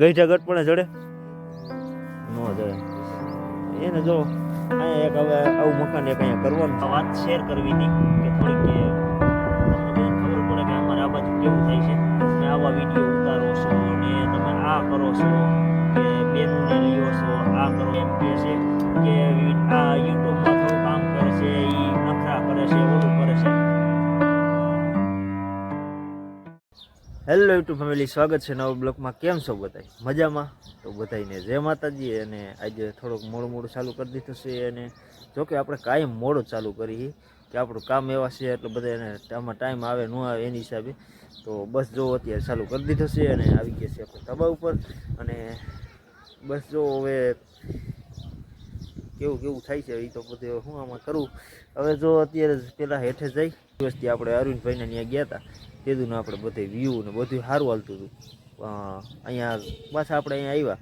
ગઈઠા ગટપણે ચડે નો જડે. એને જો એક હવે આવું મકાન એક અહીંયા કરવાનું વાત શેર કરવી હતી કે થોડીક ખબર પડે કે અમારે આ બાજુ કેવું થાય છે. તમે આવા વીડિયો ઉતારો છો ને તમે આ કરો છો, કે બેનને લ્યો છો, આ કરો એમ કહે છે કે આ યુટ્યુબમાં થોડું કામ કરે છે એ નખરા કરે છે, ઓલું કરે છે. હેલો યુટ્યુબ ફેમિલી સ્વાગત છે નવા બ્લોકમાં. કેમ છો બધાય? મજામાં? તો બધાયને જય માતાજી અને આજે થોડોક મોડું મોડું ચાલુ કરી દીધું છે અને જોકે આપણે કાયમ મોડું ચાલુ કરી કે આપણું કામ એવા છે એટલે બધા એને આમાં ટાઈમ આવે, ન આવે એની હિસાબે. તો બસ જો અત્યારે ચાલુ કરી દીધું છે અને આવી ગયા છે આપણે તબા ઉપર. અને બસ જો હવે કેવું કેવું થાય છે એ તો બધું હું આમાં કરું. હવે જો અત્યારે પહેલાં હેઠે જઈ. દિવસથી આપણે અરવિંદભાઈને ત્યાં ગયા હતા. તેદું આપણે બધે વ્યૂ ને બધું સારું હાલતું હતું. અહીંયા પાછા આપણે અહીંયા આવ્યા.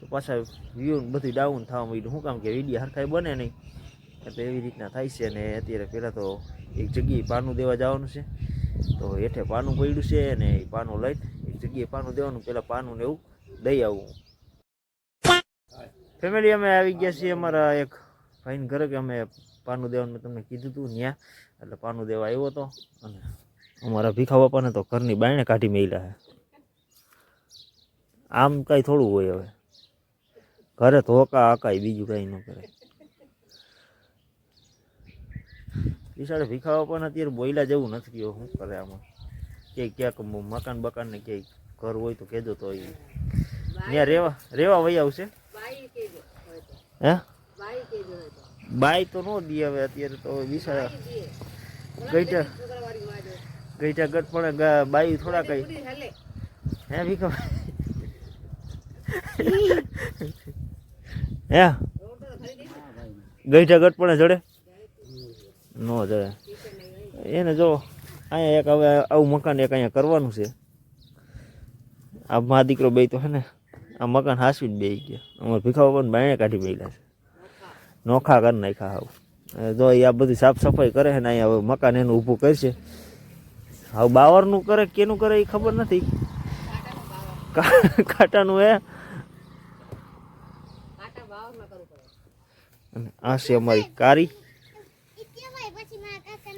તો પાછા વ્યૂ ને બધું ડાઉન થવા માંડ્યું. શું કામ કે વીડિયો હરખાઈ બને નહીં. એટલે એવી રીતના થાય છે ને અત્યારે પહેલાં તો એક જગ્યાએ પાનું દેવા જવાનું છે. તો હેઠે પાનું પડ્યું છે અને એ પાનું લઈ એક જગ્યાએ પાનું દેવાનું પહેલાં પાનું ને એવું દઈ આવવું ફેમિલી અમે આવી ગયા છીએ અમારા એક ભાઈને ઘરે કે અમે પાનું દેવાનું તમને કીધું હતું ત્યાં એટલે પાનું દેવા આવ્યો હતો અને અમારા ભીખા બાપાને તો ઘરની બાયણે કાઢી મેલ્યા છે. આમ કાંઈ થોડું હોય હવે. ઘરે ધોકા આકાય બીજું કાંઈ ન કરે. બિચારે ભીખા બાપાને અત્યારે બોયલા જેવું નથી ગયો. શું કરે આમાં? ક્યાંય ક્યાંક મકાન બકાનને ક્યાંય ઘર હોય તો કહેજો તો એ ત્યાં રેવા રેવા વહી આવશે? હે? બાય તો ન દી હવે અત્યારે તો બિચારા ગઈટા ગઈટા ગટ પણ બાયું બાઈ થોડા કઈ. હે ભીખા હે? ગઈઠા ગટ પણ જડે? નો જડે. એને જો અહીંયા એક હવે આવું મકાન એક અહીંયા કરવાનું છે. આ મા દીકરો બે તો હે ને આ મકાન હાસવી જ બે ગયા. અમારે ભીખા પણ બાયણે કાઢી બેલા છે. નોખા કરી નાખ્યા હવે જો એ આ બધી સાફ સફાઈ કરે છે ને અહીંયા હવે મકાન એનું ઊભું કરશે. હવે બાવરનું કરે કેનું કરે એ ખબર નથી. કાંટાનું એ આ છે અમારી કારી.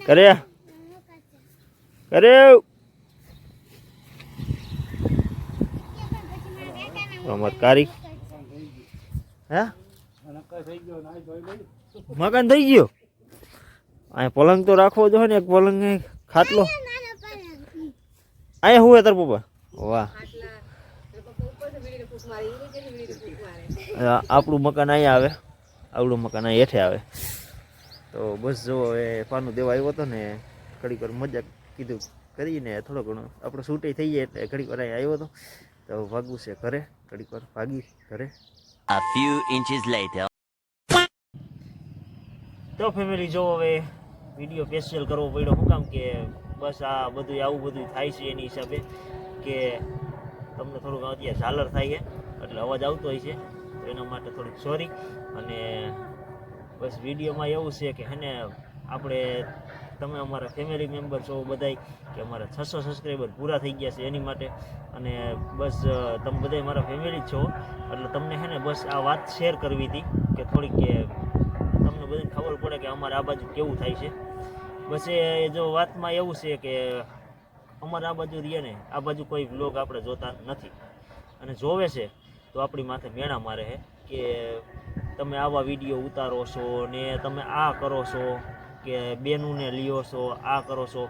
કરે કરે અમારી કારી. હે? મકાન થઈ ગયો? અહીંયા પલંગ તો રાખવો જોઈએ ને, એક પલંગ ખાટલો. અહીંયા હું તાર પપ્પા? વાહ. આપણું મકાન અહીંયા આવે. આવડું મકાન અહીંયા હેઠે આવે. તો બસ જો હવે પાનું દેવા આવ્યો હતો ને ઘડીક વાર મજાક કીધું કરીને થોડો ઘણો આપણો છૂટે થઈ જાય એટલે ઘડીક વાર અહીંયા આવ્યો હતો. તો ભાગવું છે ઘરે ઘડીક વાર ભાગી ઘરે. A few inches later. તો ફેમિલી જો હવે વીડિયો સ્પેશિયલ કરવો પડ્યો. હું કામ કે બસ આ બધું આવું બધું થાય છે એની હિસાબે કે તમને થોડુંક અત્યારે ઝાલર થાય છે, એટલે અવાજ આવતો હોય છે, તો એના માટે થોડીક સોરી અને બસ વિડીયોમાં એવું છે કે હેને આપણે, તમે અમારા ફેમિલી મેમ્બર છો બધાય, કે અમારા છસો સબસ્ક્રાઈબર પૂરા થઈ ગયા છે એની માટે. અને બસ તમે બધાય મારા ફેમિલી છો, એટલે તમને હે ને બસ આ વાત શેર કરવી હતી, કે થોડીક કે તમને બધાને ખબર પડે કે અમારે આ બાજુ કેવું થાય છે. એ જો વાતમાં એવું છે કે અમારે આ બાજુ રહીએ ને, આ બાજુ કોઈ બ્લોગ આપણે જોતા નથી. અને જોવે છે, તો આપણી માથે મેણા મારે છે કે તમે આવા વીડિયો ઉતારો છો ને તમે આ કરો છો કે બેનુંને લ્યો છો, આ કરો છો,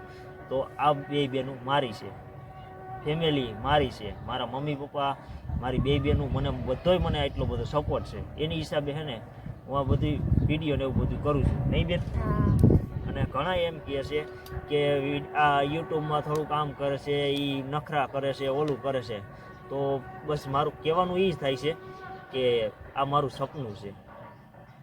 તો આ બે બેનું મારી છે. ફેમિલી મારી છે, મારા મમ્મી પપ્પા, મારી બે બેનું મને બધોય મને એટલો બધો સપોર્ટ છે. એની હિસાબે છે ને, હું આ બધી વીડિયો ને એવું બધું કરું છું. નહીં બેન? અને ઘણા એમ કહે છે કે આ યુટ્યુબમાં થોડું કામ કરે છે એ નખરા કરે છે, ઓલું કરે છે. તો બસ મારું કહેવાનું એ જ થાય છે કે આ મારું સપનું છે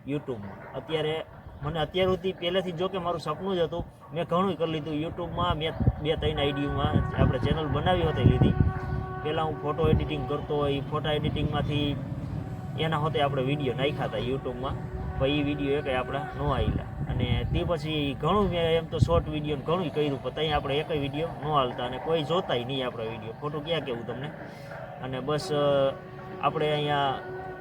યુટ્યુબમાં. અત્યારે મને અત્યાર સુધી પહેલેથી જો કે મારું સપનું જ હતું, મેં ઘણું કરી લીધું યુટ્યુબમાં, મેં બે ત્રણ આઈડીમાં આપણે ચેનલ બનાવી હતી લીધી. પહેલાં હું ફોટો એડિટિંગ કરતો એ ફોટા એડિટિંગમાંથી એના હોતે આપણે વીડિયો નાખ્યા હતા યુટ્યુબમાં, પણ એ વીડિયો એ કંઈ આપણા ન આવેલા અને તે પછી ઘણું મેં એમ તો શોર્ટ વીડિયો ઘણું કર્યું, પણ ત્યાં આપણે એકય વીડિયો ન હાલતા અને કોઈ જોતાય નહીં આપણા વીડિયો ખોટું ક્યાં કહેવું તમને? અને બસ આપણે અહીંયા,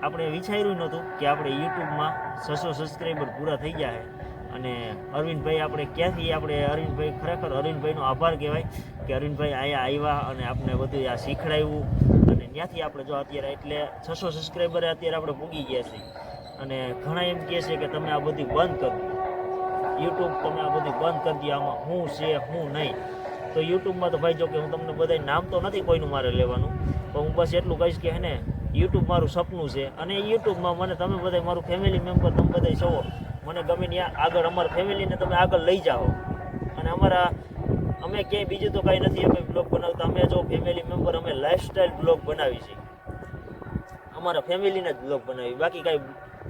આપણે વિચાર્યું નહોતું કે આપણે યુટ્યુબમાં છસો સબસ્ક્રાઈબર પૂરા થઈ ગયા છે. અને અરવિંદભાઈ આપણે ક્યાંથી, આપણે અરવિંદભાઈ ખરેખર અરવિંદભાઈનો આભાર કહેવાય કે અરવિંદભાઈ અહીંયા આવ્યા અને આપણે બધું આ શીખડાવ્યું અને ત્યાંથી આપણે જો અત્યારે એટલે છસો સબસ્ક્રાઈબરે અત્યારે આપણે પૂગી ગયા છીએ. અને ઘણા એમ કહે છે કે તમે આ બધું બંધ કરો. યુટ્યુબ તમે આ બધી બંધ કરી દે, આમાં હું છે, હું નહીં. તો યુટ્યુબમાં તો ભાઈ જો કે હું તમને બધા નામ તો નથી કોઈનું મારે લેવાનું, પણ હું બસ એટલું કહીશ કે હેને, યુટ્યુબ મારું સપનું છે. અને યુટ્યુબમાં મને તમે બધા મારું ફેમિલી મેમ્બર તમે બધા છો, મને ગમે ત્યાં આગળ અમારા ફેમિલીને તમે આગળ લઈ જાઓ. અને અમારા, અમે ક્યાંય બીજું તો કાંઈ નથી, અમે બ્લોગ બનાવતા, અમે જો ફેમિલી મેમ્બર અમે લાઈફસ્ટાઈલ બ્લોગ બનાવી છીએ અમારા ફેમિલીને જ બ્લોગ બનાવી, બાકી કાંઈ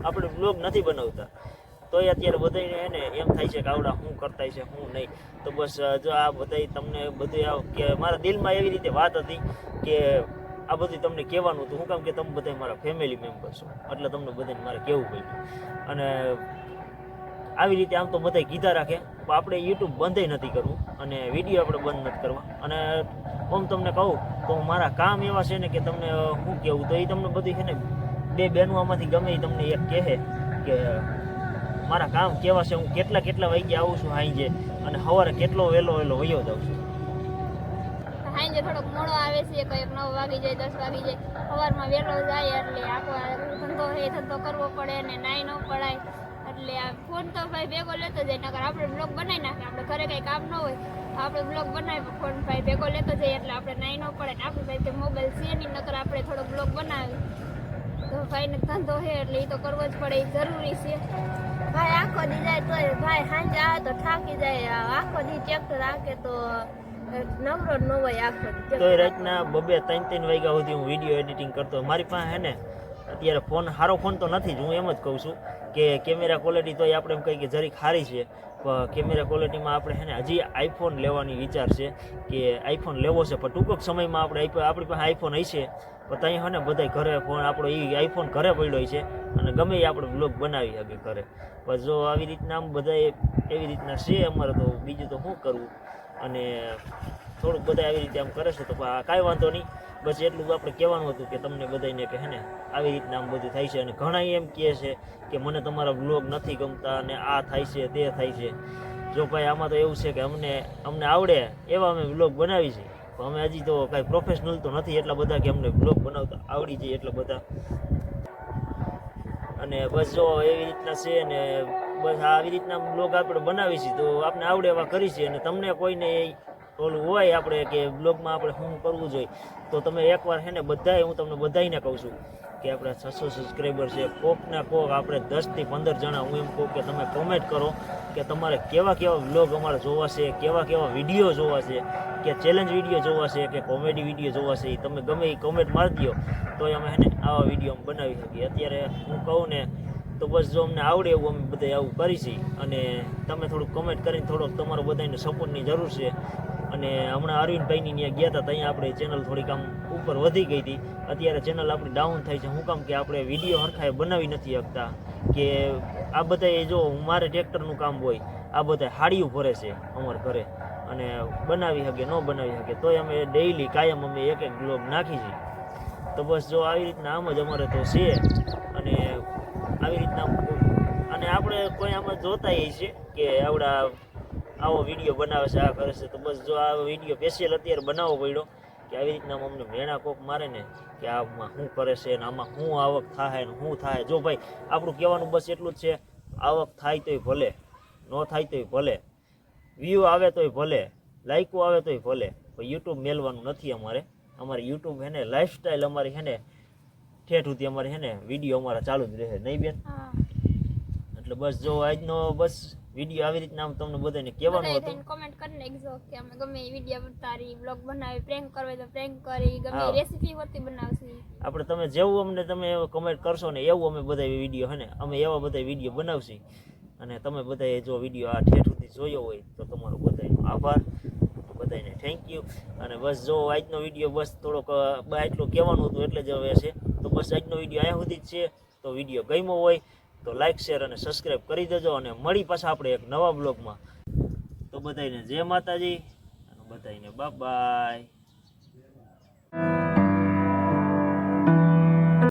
આપણે બ્લોગ નથી બનાવતા. તોય અત્યારે બધાને એને એમ થાય છે કે આવડા શું કરતા છે, શું નહીં. તો બસ જો આ બધાય તમને બધું કે મારા દિલમાં એવી રીતે વાત હતી કે આ બધું તમને કહેવાનું હતું. હું કામ કે તમે બધા મારા ફેમિલી મેમ્બર છો. એટલે તમને બધાને મારે કહેવું પડ્યું. અને આવી રીતે આમ તો બધાય કીધા રાખે. પણ આપણે યુટ્યુબ બંધ નથી કરવું અને વીડિયો આપણે બંધ નથી કરવા. અને હું તમને કહું, તો મારા કામ એવા છે ને કે તમને શું કહેવું તો એ તમને બધું છે ને બે બહેનો આમાંથી ગમે એ તમને એક કહે કે મારા કામ કેવા છે, હું કેટલા કેટલા વાગ્યે આવું છું હાંજે અને સવારે કેટલો વહેલો વહેલો વયો જાઉં છું. થોડોક મોડો આવે છે કંઈક નવ વાગી જાય, દસ વાગી જાય. સવારમાં વહેલો જાય એટલે આખો ધંધો એ ધંધો કરવો પડે ને નાઈ ન પડાય. એટલે આ ફોન તો ભાઈ ભેગો લેતો જાય, નકર આપણે બ્લોગ બનાવી નાખે આપણે ઘરે કઈ કામ ન હોય આપણે બ્લોગ બનાવી ફોન ભાઈ ભેગો લેતો જાય એટલે આપણે નાઈ ન પડે ને આપણે ભાઈ મોબાઈલ છે નહીં, નકર આપણે થોડો બ્લોગ બનાવી તો ભાઈને ધંધો છે એટલે એ તો કરવો જ પડે એ જરૂરી છે. ભાઈ, આખો દી જાય તો ભાઈ સાંજે આવે તો થાકી જાય આખો દી ટ્રેક્ટર રાખે તો નવરો ન હોય આખો તો રાતના બબે ત્રણ ત્રણ વાગ્યા સુધી હું વીડિયો એડિટિંગ કરતો. મારી પાસે હે ને અત્યારે ફોન સારો ફોન તો નથી જ, હું એમ જ કહું છું કે કેમેરા ક્વોલિટી તોય આપણે એમ કહીએ કે જરીક સારી છે. કેમેરા ક્વોલિટીમાં આપણે હે ને હજી આઈફોન લેવાની વિચાર છે કે આઈફોન લેવો છે, પણ ટૂંક સમયમાં આપણે આપણી પાસે આઈફોન હશે. પણ ત્યાં હે ને બધાય ઘરે ફોન, આપણો એ આઈફોન ઘરે પડ્યો છે અને ગમે એ આપણે બ્લોગ બનાવી શકે ઘરે. પણ જો આવી રીતના આમ બધા એવી રીતના છે અમારે તો બીજું તો શું કરવું અને થોડુંક બધા આવી રીતે આમ કરે છે, તો કાંઈ વાંધો નહીં. બસ એટલું આપણે કહેવાનું હતું કે તમને બધાને કે હે ને આવી રીતના આમ બધું થાય છે અને ઘણા એમ કહે છે કે મને તમારા બ્લોગ નથી ગમતા અને આ થાય છે, તે થાય છે. જો ભાઈ આમાં તો એવું છે કે અમને અમને આવડે એવા અમે બ્લોગ બનાવી છે. પણ અમે હજી તો કાંઈ પ્રોફેશનલ તો નથી એટલા બધા કે અમને બ્લોગ બનાવતા આવડી જાય એટલા બધા. અને બસ જો એવી રીતના છે ને બસ આવી રીતના બ્લોગ આપણે બનાવી છીએ તો આપણે આવડે એવા કરી છીએ અને તમને કોઈને ઓલું હોય આપણે કે બ્લોગમાં આપણે શું કરવું જોઈએ, તો તમે એકવાર છે ને બધાય, હું તમને બધાને કહું છું કે આપણે છસો સબસ્ક્રાઈબર છે, કોકના કોક આપણે દસથી પંદર જણા, હું એમ કહું કે તમે કોમેન્ટ કરો કે તમારે કેવા કેવા બ્લોગ અમારે જોવા છે, કેવા કેવા વીડિયો જોવા છે, કે ચેલેન્જ વીડિયો જોવા છે, કે કોમેડી વીડિયો જોવા છે એ તમે ગમે એ કોમેન્ટ મારી દો તો અમે હે ને આવા વીડિયો બનાવી શકીએ. અત્યારે હું કહું ને, તો બસ જો અમને આવડે એવું અમે બધા આવું કરીશી, અને તમે થોડુંક કમેન્ટ કરીને થોડોક તમારો બધાને સપોર્ટની જરૂર છે અને હમણાં અરવિંદભાઈની ત્યાં ગયા હતા ત્યાં આપણે ચેનલ થોડીક આમ ઉપર વધી ગઈ હતી. અત્યારે ચેનલ આપણી ડાઉન થાય છે. શું કામ કે આપણે વીડિયો હરખાએ બનાવી નથી શકતા. કે આ બધાએ જો મારે ટ્રેક્ટરનું કામ હોય, આ બધા હાડીઓ ભરે છે અમારા ઘરે. અને બનાવી શકે ન બનાવી શકે તોય અમે ડેઈલી કાયમ અમે એક એક ગ્લોબ નાખી છીએ તો બસ જો આવી રીતના આમ જ અમારે તો છે. અને આવી રીતના અને આપણે કોઈ આમાં જોતા છે કે આવડા આવો વીડિયો બનાવે છે આ કરે છે. તો બસ જો આ વીડિયો સ્પેશિયલ અત્યારે બનાવવો પડ્યો કે આવી રીતના અમને મેણા કોક મારે ને કે આમાં શું કરે છે ને આમાં શું આવક થાય ને શું થાય. જો ભાઈ આપણું કહેવાનું બસ એટલું જ છે આવક થાય તોય ભલે ન થાય તોય ભલે વ્યૂ આવે તોય ભલે લાઈકો આવે તોય ભલે પણ યુટ્યુબ મેળવાનું નથી અમારે. અમારે યુટ્યુબ હે ને લાઈફસ્ટાઈલ અમારી હે ને ઠેઠ સુધી અમારે હે ને વીડિયો અમારા ચાલુ જ રહે. નહીં બેન? એટલે બસ જો આજનો બસ વીડિયો આવી રીતના આમ તમને બધાને કહેવાનું હતું. comment કરી નાખજો કે અમે ગમે એ વીડિયો ઉતારી બ્લોગ બનાવી પ્રેન્ક કરવી તો પ્રેન્ક કરી ગમે રેસિપી હોતી બનાવશી. આપણે તમે જેવું અમને તમે કમેન્ટ કરશો ને એવું અમે બધા વીડિયો હે ને અમે એવા બધા વીડિયો બનાવશી. અને તમે બધાએ જો વીડિયો આ ઠેઠ સુધી જોયો હોય તો તમારો બધાનો આભાર. બધાને થેન્ક યુ અને બસ જો આજનો વીડિયો બસ થોડોક આટલું કહેવાનું હતું એટલે જ હવે છે. તો બસ આજનો વીડિયો અહીંયા સુધી જ છે. તો વીડિયો ગમ્યો હોય તો લાઈક શેર અને સબસ્ક્રાઈબ કરી દેજો અને મળી પાછા આપણે એક નવા બ્લોગમાં તો બધાને જય માતાજી અને બધાને બાય બાય